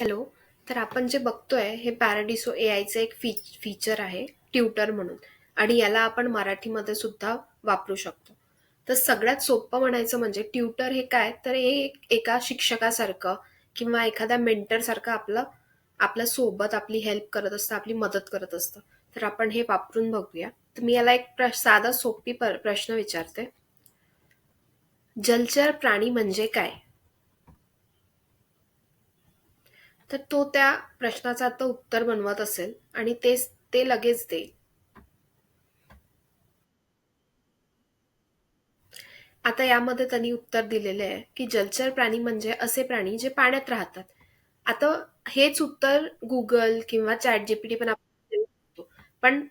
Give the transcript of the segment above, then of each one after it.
Hello तर आपण जे बघतोय हे पॅराडिसो ए आयचं एक फी फीचर आहे ट्युटर म्हणून. आणि याला आपण मराठीमध्ये सुद्धा वापरू शकतो. तर सगळ्यात सोपं म्हणायचं म्हणजे ट्युटर हे काय? तर हे एक एका शिक्षकासारखं किंवा एखाद्या मेंटरसारखं आपलं आपल्यासोबत आपली हेल्प करत असतं आपली मदत करत असतं. तर आपण हे वापरून बघूया. तर मी याला एक प्र साधा सोपी प्रश्न विचारते. जलचर प्राणी म्हणजे काय? तर तो त्या प्रश्नाचं आता उत्तर बनवत असेल आणि तेच ते लगेच देईल आता यामध्ये त्यांनी उत्तर दिलेले आहे की जलचर प्राणी म्हणजे असे प्राणी जे पाण्यात राहतात. आता हेच उत्तर गुगल किंवा चॅट जीपीटी पण आपण देऊ शकतो. पण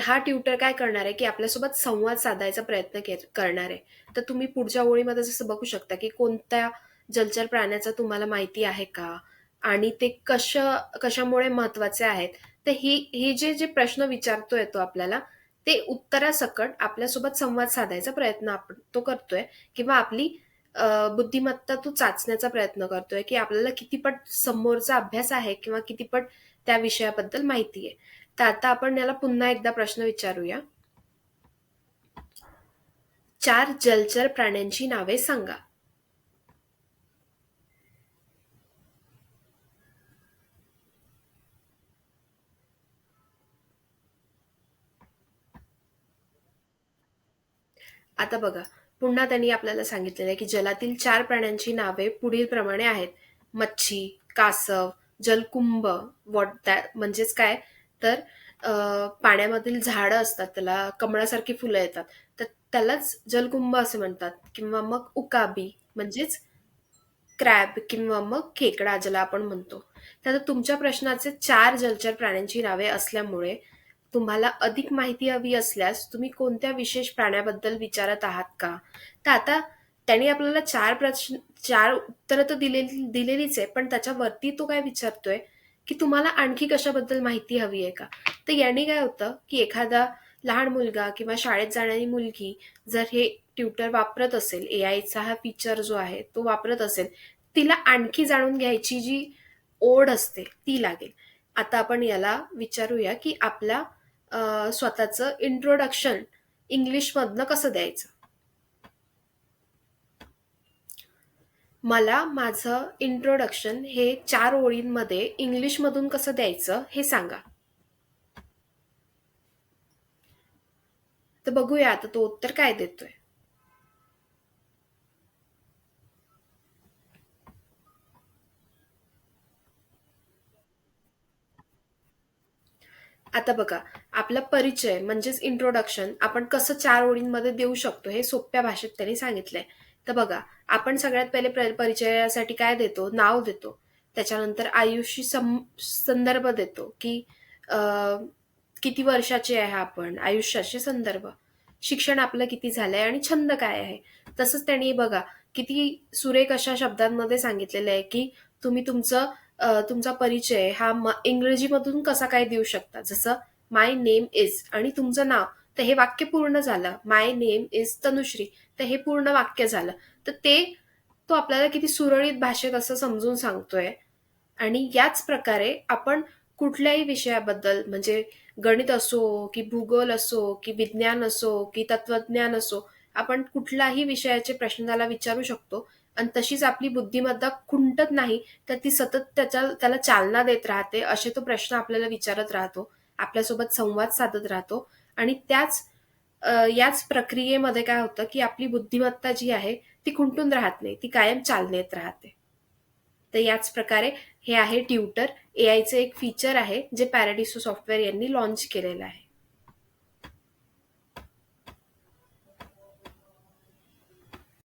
हा ट्युटर काय करणार आहे की आपल्यासोबत संवाद साधायचा प्रयत्न करणार आहे. तर तुम्ही पुढच्या ओळीमध्ये जसं बघू शकता की कोणत्या जलचर प्राण्याचं तुम्हाला माहिती आहे का? आणि ते कश कशामुळे महत्त्वाचे आहेत तर ही हे जे जे प्रश्न विचारतोय तो आपल्याला ते उत्तरासकट आपल्यासोबत संवाद साधायचा प्रयत्न आपण तो करतोय किंवा आपली बुद्धिमत्ता तो चाचण्याचा प्रयत्न करतोय की आपल्याला कितीपट समोरचा अभ्यास आहे किंवा कितीपट त्या विषयाबद्दल माहिती आहे. तर आता आपण याला पुन्हा एकदा प्रश्न विचारूया. चार जलचर प्राण्यांची नावे सांगा. आता बघा पुन्हा त्यांनी आपल्याला सांगितलेलं आहे की जलातील चार प्राण्यांची नावे पुढील प्रमाणे आहेत. मच्छी कासव जलकुंभ वॉट दॅट म्हणजेच काय? तर पाण्यामधील झाडं असतात त्याला कमळासारखी फुलं येतात. तर त्यालाच जलकुंभ असे म्हणतात. किंवा मग उकाबी म्हणजेच क्रॅब किंवा मग खेकडा ज्याला आपण म्हणतो. तर तुमच्या प्रश्नाचे चार जलचर प्राण्यांची नावे असल्यामुळे तुम्हाला अधिक माहिती हवी असल्यास तुम्ही कोणत्या विशेष प्राण्याबद्दल विचारत आहात का? तर आता त्याने आपल्याला चार प्रश्न चार उत्तरं तर दिलेली दिलेलीच आहे पण त्याच्यावरती तो काय विचारतोय की तुम्हाला आणखी कशाबद्दल माहिती हवी आहे का? तर याने काय होतं की एखादा लहान मुलगा किंवा शाळेत जाणारी मुलगी जर हे ट्युटर वापरत असेल ए आयचा हा फीचर जो आहे तो वापरत असेल तिला आणखी जाणून घ्यायची जी ओढ असते ती लागेल. आता आपण याला विचारूया की आपला स्वतःचं इंट्रोडक्शन इंग्लिशमधनं कसं द्यायचं? मला माझं इंट्रोडक्शन हे चार ओळींमध्ये इंग्लिशमधून कसं द्यायचं हे सांगा. तर बघूया आता तो उत्तर काय देतोय. आता बघा आपला परिचय म्हणजेच इंट्रोडक्शन आपण कसं चार ओळींमध्ये देऊ शकतो हे सोप्या भाषेत त्यांनी सांगितलंय. तर बघा आपण सगळ्यात पहिले प्र- परिचयासाठी काय देतो? नाव देतो. त्याच्यानंतर आयुष्य सं- संदर्भ देतो की किती वर्षाचे आहे आपण आयुष्याचे संदर्भ. शिक्षण आपलं किती झालंय आणि छंद काय आहे? तसंच त्यांनी बघा किती सुरेख अशा शब्दांमध्ये सांगितलेलं आहे की तुम्ही तुमचं अ, तुमचा परिचय हा म- इंग्रजीमधून कसा काय देऊ शकता? जसं माय नेम इज आणि तुमचं नाव तर हे वाक्य पूर्ण झालं. माय नेम इज तनुश्री तर हे पूर्ण वाक्य झालं. तर ते तो आपल्याला किती सुरळीत भाषेत असं समजून सांगतोय. आणि याच प्रकारे आपण कुठल्याही विषयाबद्दल म्हणजे गणित असो की भूगोल असो की विज्ञान असो की तत्वज्ञान असो आपण कुठल्याही विषयाचे प्रश्न त्याला विचारू शकतो. आणि तशीच आपली बुद्धिमत्ता खुंटत नाही तर ती सतत त्याच्या त्याला चालना देत राहते. असे तो प्रश्न आपल्याला विचारत राहतो. आपल्यासोबत संवाद साधत राहतो. आणि त्याच याच प्रक्रियेमध्ये काय होतं की आपली बुद्धिमत्ता जी आहे ती खुंटून राहत नाही. ती कायम चालनेत राहते. तर याच प्रकारे हे आहे ट्युटर. ए आयचं एक फीचर आहे जे पॅराडिसो सॉफ्टवेअर यांनी लॉन्च केलेलं आहे.